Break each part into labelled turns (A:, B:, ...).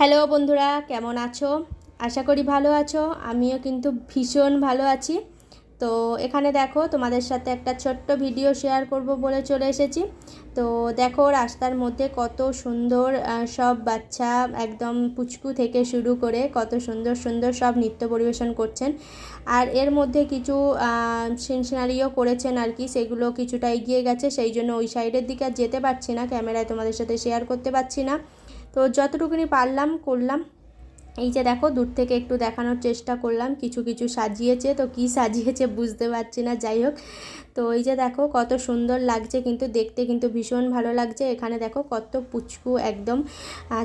A: Hello বন্ধুরা, কেমন আছো? আশা করি ভালো আছো। আমিও কিন্তু ভীষণ ভালো আছি। তো এখানে দেখো, তোমাদের সাথে একটা ছোট্ট ভিডিও শেয়ার করব বলে চলে এসেছি। তো দেখো, রাস্তার মধ্যে কত সুন্দর সব বাচ্চা একদম পুচকু থেকে শুরু করে কত সুন্দর সুন্দর সব নৃত্য পরিবেশন করছেন। আর এর মধ্যে কিছু সিনসিনারিও করেছেন আর কি, সেগুলো কিছুটা এগিয়ে গেছে। সেই জন্য ওই সাইডের দিকে আর যেতে পারছি না, ক্যামেরায় তোমাদের সাথে শেয়ার করতে পারছি না। তো যতটুকুনি পারলাম, করলাম। এই যে দেখো, দূর থেকে একটু দেখানোর চেষ্টা করলাম, কিছু কিছু সাজিয়েছে। তো কি সাজিয়েছে বুঝতে পারছি না, যাই হোক। তো এই যে দেখো, কত সুন্দর লাগছে কিন্তু, দেখতে কিন্তু ভীষণ ভালো লাগছে। এখানে দেখো, কত পুচকু একদম।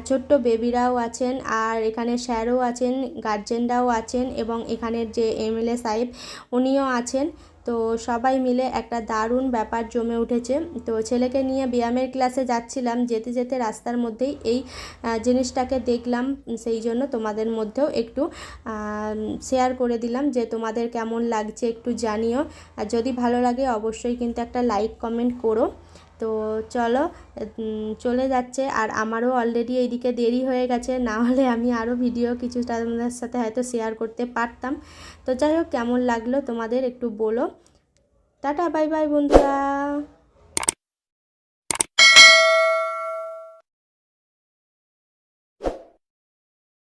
A: ছোট্ট বেবিরাও আছেন, আর এখানে স্যারও আছেন, গার্জেনরাও আছেন, এবং এখানের যে এমএলএ সাহেব, উনিও আছেন। তো সবাই মিলে একটা দারুণ ব্যাপার জমে উঠেছে। তো ছেলেকে নিয়ে ব্যায়ামের ক্লাসে যাচ্ছিলাম, যেতে যেতে রাস্তার মধ্যেই এই জিনিসটাকে দেখলাম। সেই জন্য তোমাদের মধ্যেও একটু শেয়ার করে দিলাম যে তোমাদের কেমন লাগছে, একটু জানিও। আর যদি ভালো লাগে অবশ্যই কিন্তু একটা লাইক কমেন্ট করো। তো চলো চলে যাচ্ছে। আর আমারও অলরেডি এইদিকে দেরি হয়ে গেছে। না হলে আমি আরও ভিডিও কিছুটা তোমাদের সাথে হয়তো শেয়ার করতে পারতাম। তো যাই হোক, কেমন লাগল তোমাদের একটু বলো। টাটা বাই বাই বন্ধুরা।